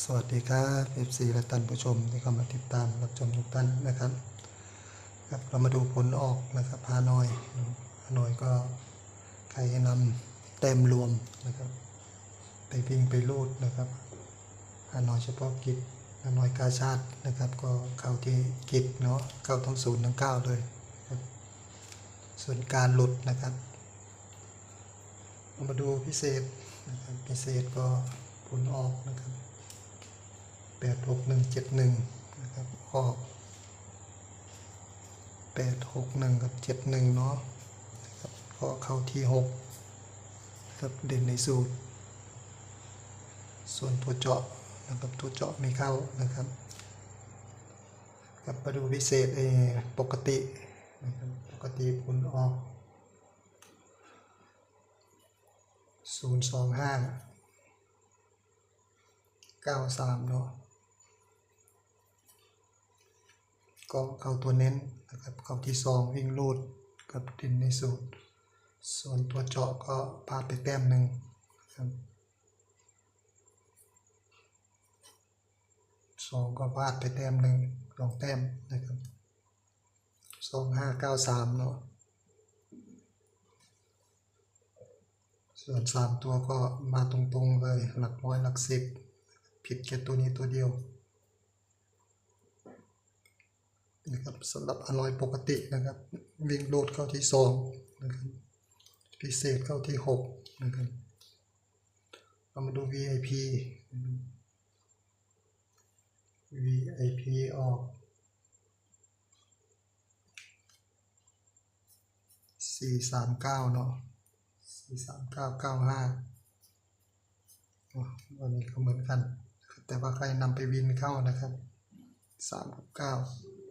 สวัสดีครับเอฟซีและท่านผู้ชมที่เข้ามาติดตามรับชมทุกท่านนะครับครับเรามาดูผลออกนะครับฮานอยฮานอยก็ใครนำเต็มรวมนะครับ ไปวิ่งไปรูดนะครับฮานอยเฉพาะกิจฮานอยกาชาตินะครับ ก็เข้าที่กิจเนาะเข้าทั้งศูนย์ทั้งเก้าเลยส่วนการหลุดนะครับเรามาดูพิเศษนะครับพิเศษก็ผลออกนะครับ แปดหกหนึ่งเจ็ดหนึ่งนะครับออกแปดหกหนึ่งกับเจ็ดหนึ่งเนาะนะครับก็เข้าที่หกครับเด่นในสูตร ส่วนตัวเจาะนะครับตัวเจาะไม่เข้านะครับกับมาดูพิเศษเอปกตินะครับปกติผลออกศูนย์สองห้าเก้าสามเนาะ ก็เข้าตัวเน้นนะครับเข้าที่ซองวิ่งลูดกับดินในสูตร ส่วนตัวเจาะก็พาดไปแต้มหนึ่งครับสองก็พาดไปแต้มหนึ่งสองแต้มนะครับสองห้าเก้าสามเนาะส่วนสามตัวก็มาตรงๆเลยหลักร้อยหลักสิบ ผิดแค่ตัวนี้ตัวเดียวะครับสำหรับอะลอยปกตินะครับ วิ่งโลดเข้าที่2นะครับพิเศษเข้าที่6นะครับเรามาดู VIP VIP ออก 439 เนาะ43995วันนี้ก็เหมือนกัน แต่ว่าใครนำไปวินเข้านะครับ 3 9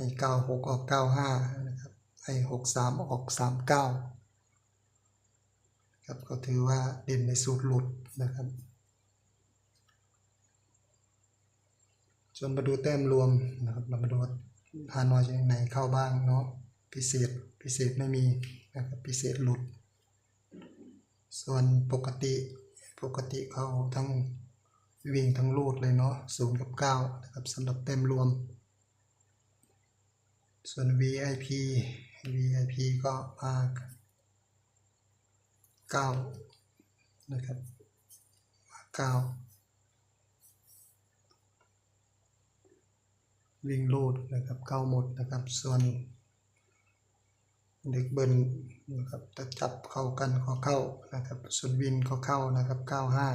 ให้เก้าหกออกเก้าห้านะครับให้หกสามออกสามเก้าครับก็ถือว่าเด่นในสูตรหลุดนะครับส่วนมาดูแต้มรวมนะครับเรามาดูฮานอยจะไหนเข้าบ้างเนาะพิเศษพิเศษไม่มีนะครับพิเศษหลุด ส่วนปกติปกติเข้าทั้งวิ่งทั้งลูดเลยเนาะศูนย์กับเก้านะครับสำหรับแต้มรวม ส่วน VIP VIP ก็ R 9นะครับ R 9วิ่งรูดนะครับเก้าหมดนะครับ ส่วนเด็กเบิร์นนะครับจะจับเข้ากันก็เข้านะครับ ส่วนวินก็เข้านะครับเก้าห้า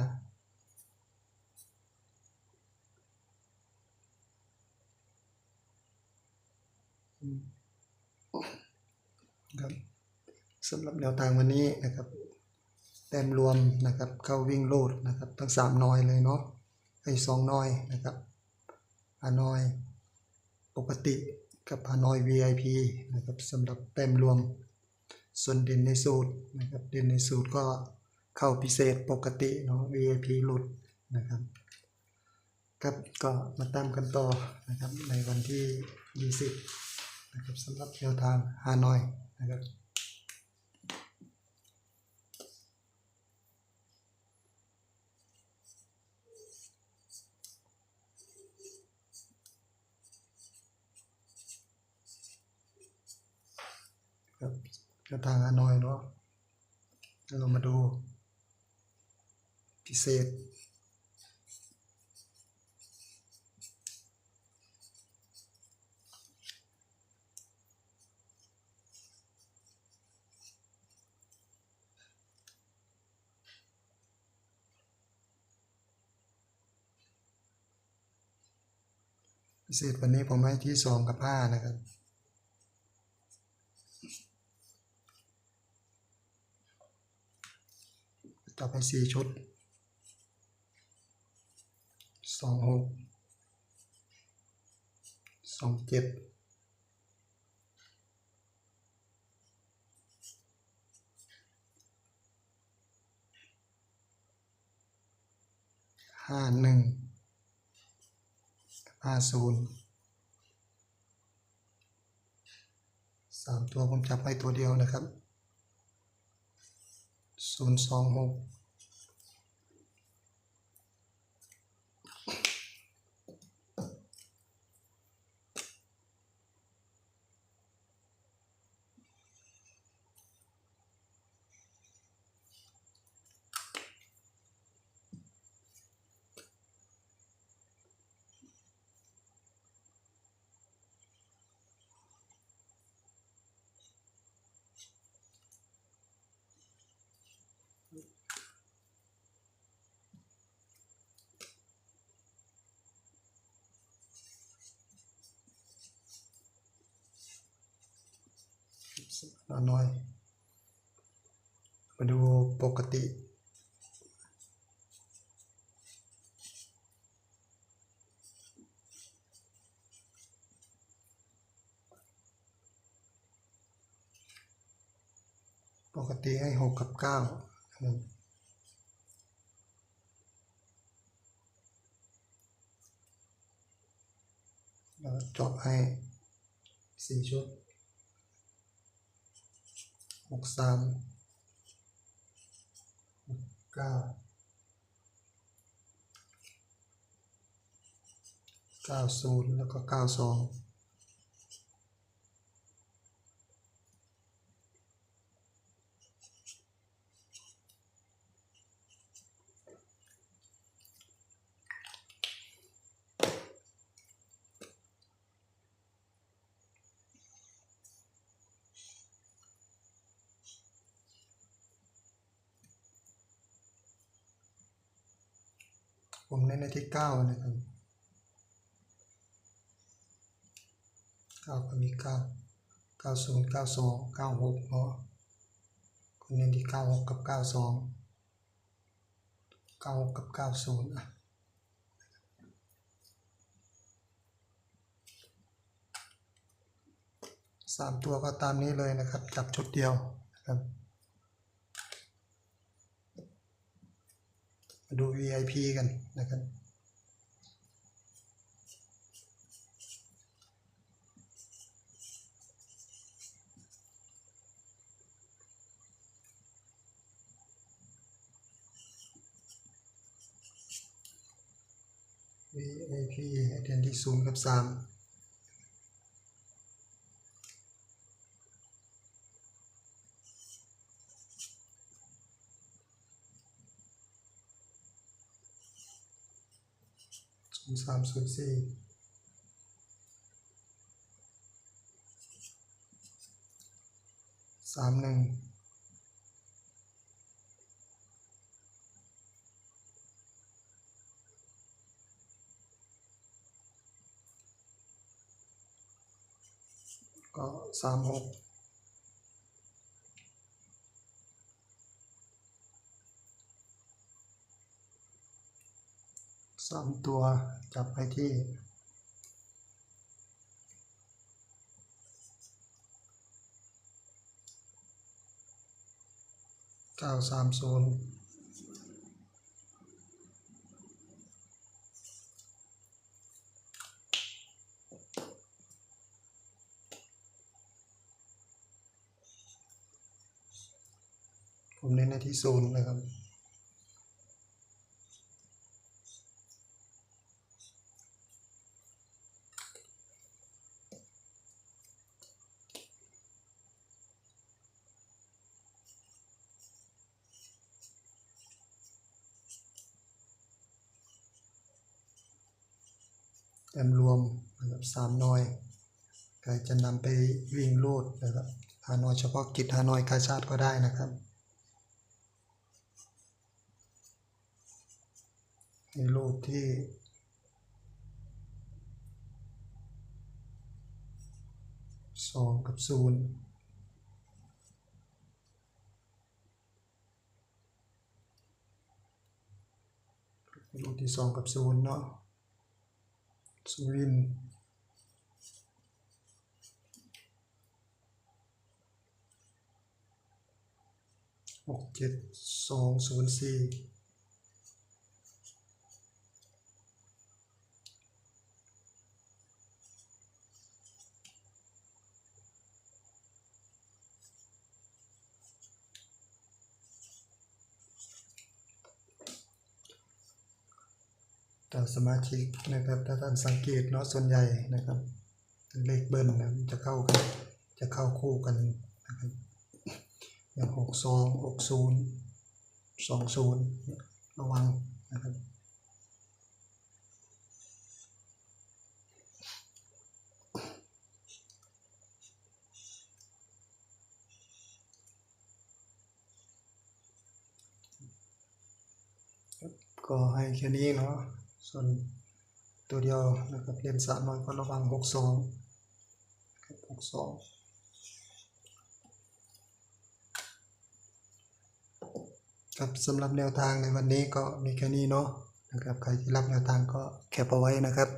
ครับสำหรับแนวทางวันนี้นะครับแต้มรวมนะครับเข้าวิ่งโลดนะครับทั้งสามน้อยเลยเนาะไอ้สองน้อยนะครับฮานอยปกติกับฮานอย VIP นะครับสำหรับแต้มรวม ส่วนเด่นในสูตรนะครับเด่นในสูตรก็เข้าพิเศษปกติเนาะ VIP หลุดนะครับครับก็มาตามกันต่อนะครับในวันที่ 20 นะครับสำหรับแนวทางฮานอยนะครับครับแนวทางฮานอยเนาะเรามาดูพิเศษ พิเศษวันนี้ผมให้ที่สองกับห้านะครับ ต่อไปสี่ชุดสองหกสองเจ็ดห้าหนึ่ง ห้าศูนย์สามตัวผมจับไปตัวเดียวนะครับศูนย์สองหก นอนน้อย มาดูปกติ ปกติให้หกกับเก้าแล้วจาะให้สี่ชุด หกสามหกเก้าเก้าศูนย์แล้วก็เก้าสอง ผมเน้นในที่เก้านะครับเก้าก็มีเก้าเก้าศูนย์เก้าสองเก้าหกเนาะคุณเน้นที่เก้าหกกับเก้าสองเก้าหกกับเก้าศูนย์อะสามตัวก็ตามนี้เลยนะครับ จับชุดเดียวนะครับ มาดู VIP กันนะครับ VIP แทนที่0กับสาม ศูนย์สามศูนย์สี่สามหนึ่งก็สามหกสามตัวจับไปที่เก้าสามศูนย์ผมเน้นในที่ศูนย์นะครับ แอมรวมนะครับสามนอยใครจะนำไปวิ่งโลดนะครับฮานอยเฉพาะกิจฮานอยกาชาติก็ได้นะครับในโลดที่สองกับศูนย์โลดที่สองกับศูนย์เนาะ สุรินย์หกเจ็ดสองศูนย์สี่ สมาชิกนะครับถ้าท่านสังเกตเนาะส่วนใหญ่นะครับเลขเบิ้ลนะจะเข้ากันจะเข้าคู่กันนะครับอย่างหกสองหกศูนย์สองศูนย์ระวังนะครับก็ให้แค่นี้เนาะ ส่วนตัวเดียวนะครับเรียนสามน้อยก็ระวังหกสองหกสองครับสำหรับแนวทางในวันนี้ก็มีแค่นี้เนาะนะครับใครที่รับแนวทางก็แคปเอาไว้นะครับ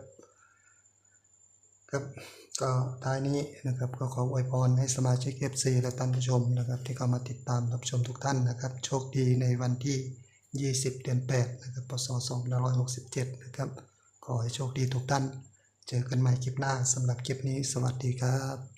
ครับก็ท้ายนี้นะครับก็ขออวยพรให้สมาชิกเอฟซีและท่านผู้ชมนะครับ ที่เข้ามาติดตามรับชมทุกท่านนะครับ โชคดีในวันที่ 20 เดือน8นะครับพศ2567 นะครับ ขอให้โชคดีทุกท่าน เจอกันใหม่คลิปหน้าสำหรับคลิปนี้ สวัสดีครับ